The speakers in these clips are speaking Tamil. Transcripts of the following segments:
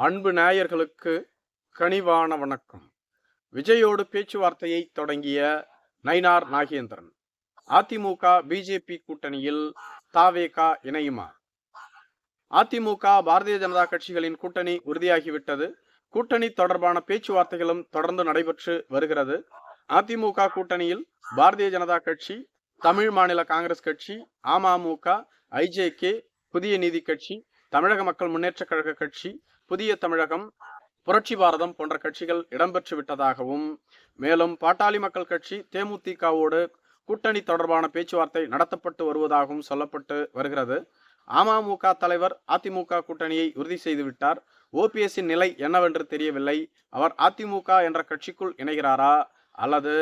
அன்பு நேயர்களுக்கு கனிவான வணக்கம். விஜயோடு பேச்சுவார்த்தையை தொடங்கிய நயினார் நாகேந்திரன். அதிமுக பிஜேபி கூட்டணியில் தாவேகா இணையுமா? அதிமுக பாரதிய ஜனதா கட்சிகளின் கூட்டணி உறுதியாகிவிட்டது. கூட்டணி தொடர்பான பேச்சுவார்த்தைகளும் தொடர்ந்து நடைபெற்று வருகிறது. அதிமுக கூட்டணியில் பாரதிய ஜனதா கட்சி தமிழ் மாநில காங்கிரஸ் கட்சி அமமுக ஐஜேகே புதிய நீதி கட்சி தமிழக மக்கள் முன்னேற்ற கழக கட்சி புதிய தமிழகம் புரட்சி பாரதம் போன்ற கட்சிகள் இடம்பெற்று விட்டதாகவும் மேலும் பாட்டாளி மக்கள் கட்சி தேமுதிகவோடு கூட்டணி தொடர்பான பேச்சுவார்த்தை நடத்தப்பட்டு வருவதாகவும் சொல்லப்பட்டு வருகிறது. அமமுக தலைவர் அதிமுக கூட்டணியை உறுதி செய்துவிட்டார் ஓபிஎஸ்ஸின் நிலை என்னவென்று தெரியவில்லை. அவர் அதிமுக என்ற கட்சிக்குள் இணைகிறாரா? அல்லது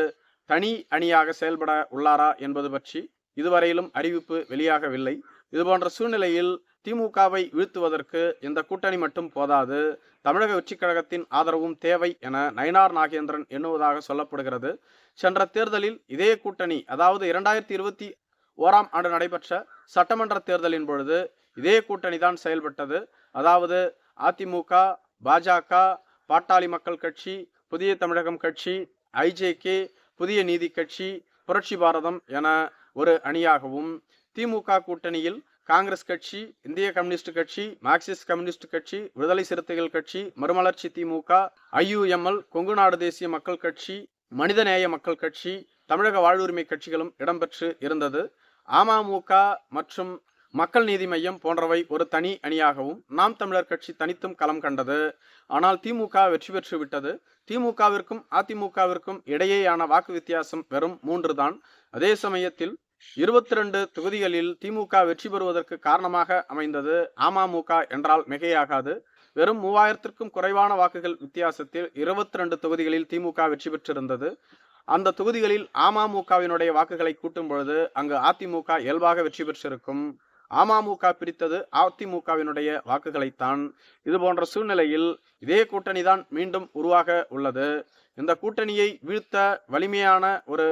தனி அணியாக செயல்பட உள்ளாரா என்பது பற்றி இதுவரையிலும் அறிவிப்பு வெளியாகவில்லை. இதுபோன்ற சூழ்நிலையில் திமுகவை வீழ்த்துவதற்கு இந்த கூட்டணி மட்டும் போதாது. தமிழக வெற்றிக் கழகத்தின் ஆதரவும் தேவை என நயனார் நாகேந்திரன் எண்ணுவதாக சொல்லப்படுகிறது. சென்ற தேர்தலில் இதே கூட்டணி அதாவது இரண்டாயிரத்தி இருபத்தி ஓராம் ஆண்டு நடைபெற்ற சட்டமன்ற தேர்தலின் பொழுது இதே கூட்டணி தான் செயல்பட்டது. அதாவது அதிமுக பாஜக பாட்டாளி மக்கள் கட்சி புதிய தமிழகம் கட்சி ஐஜேகே புதிய நீதி கட்சி புரட்சி பாரதம் என ஒரு அணியாகவும் திமுக கூட்டணியில் காங்கிரஸ் கட்சி இந்திய கம்யூனிஸ்ட் கட்சி மார்க்சிஸ்ட் கம்யூனிஸ்ட் கட்சி விடுதலை சிறுத்தைகள் கட்சி மறுமலர்ச்சி திமுக ஐயுஎம்எல் கொங்கு நாடு தேசிய மக்கள் கட்சி மனிதநேய மக்கள் கட்சி தமிழக வாழ்வுரிமை கட்சிகளும் இடம்பெற்று இருந்தது. அமமுக மற்றும் மக்கள் நீதி மையம் போன்றவை ஒரு தனி அணியாகவும் நாம் தமிழர் கட்சி தனித்தும் களம் கண்டது. ஆனால் திமுக வெற்றி பெற்று விட்டது. திமுகவிற்கும் அதிமுகவிற்கும் இடையேயான வாக்கு வித்தியாசம் வெறும் மூன்று தான் அதே சமயத்தில் இருபத்தி ரெண்டு தொகுதிகளில் திமுக வெற்றி பெறுவதற்கு காரணமாக அமைந்தது அமமுக என்றால் மிகையாகாது. வெறும் மூவாயிரத்திற்கும் குறைவான வாக்குகள் வித்தியாசத்தில் இருபத்தி ரெண்டு தொகுதிகளில் திமுக வெற்றி பெற்றிருந்தது. அந்த தொகுதிகளில் அமமுகவினுடைய வாக்குகளை கூட்டும் பொழுது அங்கு அதிமுக இயல்பாக வெற்றி பெற்றிருக்கும். அமமுக பிரித்தது அதிமுகவினுடைய வாக்குகளைத்தான். இது போன்ற சூழ்நிலையில் இதே கூட்டணி தான் மீண்டும் உருவாக உள்ளது. இந்த கூட்டணியை வீழ்த்த வலிமையான ஒரு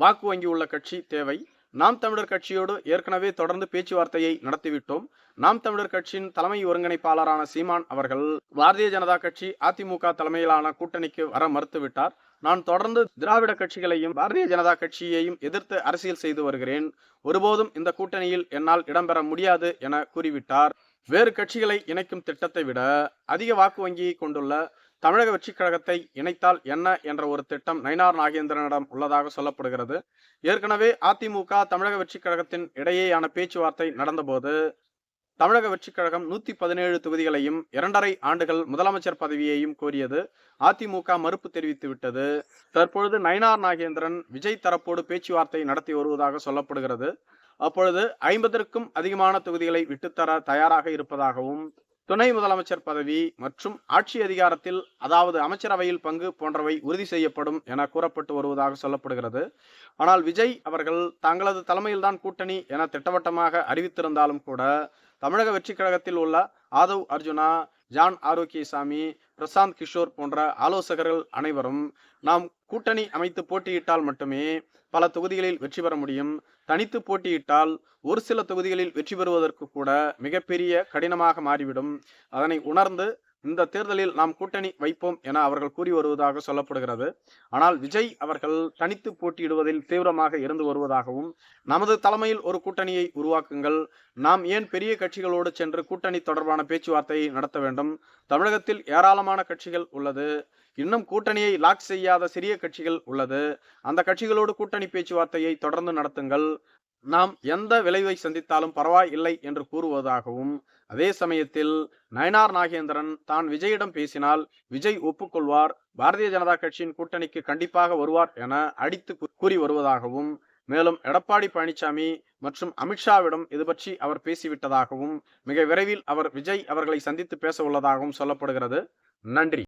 வாக்கு வங்கி உள்ள கட்சி தேவை. நாம் தமிழர் கட்சியோடு ஏற்கனவே தொடர்ந்து பேச்சுவார்த்தையை நடத்திவிட்டோம். நாம் தமிழர் கட்சியின் தலைமை ஒருங்கிணைப்பாளரான சீமான் அவர்கள் பாரதிய ஜனதா கட்சி அதிமுக தலைமையிலான கூட்டணிக்கு வர மறுத்துவிட்டார். நான் தொடர்ந்து திராவிட கட்சிகளையும் பாரதிய ஜனதா கட்சியையும் எதிர்த்து அரசியல் செய்து வருகிறேன். ஒருபோதும் இந்த கூட்டணியில் என்னால் இடம்பெற முடியாது என கூறிவிட்டார். வேறு கட்சிகளை இணைக்கும் திட்டத்தை விட அதிக வாக்கு வங்கியை கொண்டுள்ள தமிழக வெற்றிக் கழகத்தை இணைத்தால் என்ன என்ற ஒரு திட்டம் நயினார் நாகேந்திரனிடம் உள்ளதாக சொல்லப்படுகிறது. ஏற்கனவே அதிமுக தமிழக வெற்றிக் கழகத்தின் இடையேயான பேச்சுவார்த்தை நடந்தபோது தமிழக வெற்றிக் கழகம் நூத்தி பதினேழு தொகுதிகளையும் இரண்டரை ஆண்டுகள் முதலமைச்சர் பதவியையும் கோரியது. அதிமுக மறுப்பு தெரிவித்து விட்டது. தற்பொழுது நயினார் நாகேந்திரன் விஜய் தரப்போடு பேச்சுவார்த்தை நடத்தி வருவதாக சொல்லப்படுகிறது. அப்பொழுது ஐம்பதற்கும் அதிகமான தொகுதிகளை விட்டுத்தர தயாராக இருப்பதாகவும் துணை முதலமைச்சர் பதவி மற்றும் ஆட்சி அதிகாரத்தில் அதாவது அமைச்சரவையில் பங்கு போன்றவை உறுதி செய்யப்படும் என கூறப்பட்டு வருவதாக சொல்லப்படுகிறது. ஆனால் விஜய் அவர்கள் தங்களது தலைமையில்தான் கூட்டணி என திட்டவட்டமாக அறிவித்திருந்தாலும் கூட தமிழக வெற்றி கழகத்தில் உள்ள ஆதவ் அர்ஜுனா ஜான் ஆரோக்கியசாமி பிரசாந்த் கிஷோர் போன்ற ஆலோசகர்கள் அனைவரும் நாம் கூட்டணி அமைத்து போட்டியிட்டால் மட்டுமே பல தொகுதிகளில் வெற்றி பெற முடியும். தனித்து போட்டியிட்டால் ஒரு சில தொகுதிகளில் வெற்றி பெறுவதற்கு கூட மிகப்பெரிய கடினமாக மாறிவிடும். அதனை உணர்ந்து இந்த தேர்தலில் நாம் கூட்டணி வைப்போம் என அவர்கள் கூறி வருவதாக சொல்லப்படுகிறது. ஆனால் விஜய் அவர்கள் தனித்து போட்டியிடுவதில் தீவிரமாக இருந்து வருவதாகவும் நமது தலைமையில் ஒரு கூட்டணியை உருவாக்குங்கள். நாம் ஏன் பெரிய கட்சிகளோடு சென்று கூட்டணி தொடர்பான பேச்சுவார்த்தையை நடத்த வேண்டும்? தமிழகத்தில் ஏராளமான கட்சிகள் உள்ளது. இன்னும் கூட்டணியை லாக் செய்யாத சிறிய கட்சிகள் உள்ளது. அந்த கட்சிகளோடு கூட்டணி பேச்சுவார்த்தையை தொடர்ந்து நடத்துங்கள். நாம் எந்த விளைவை சந்தித்தாலும் பரவாயில்லை என்று கூறுவதாகவும் அதே சமயத்தில் நயனார் நாகேந்திரன் தான் விஜயிடம் பேசினால் விஜய் ஒப்புக்கொள்வார் பாரதிய ஜனதா கட்சியின் கூட்டணிக்கு கண்டிப்பாக வருவார் என அடித்து கூறி வருவதாகவும் மேலும் எடப்பாடி பழனிசாமி மற்றும் அமித்ஷாவிடம் இது பற்றி அவர் பேசிவிட்டதாகவும் மிக விரைவில் அவர் விஜய் அவர்களை சந்தித்து பேச உள்ளதாகவும் சொல்லப்படுகிறது. நன்றி.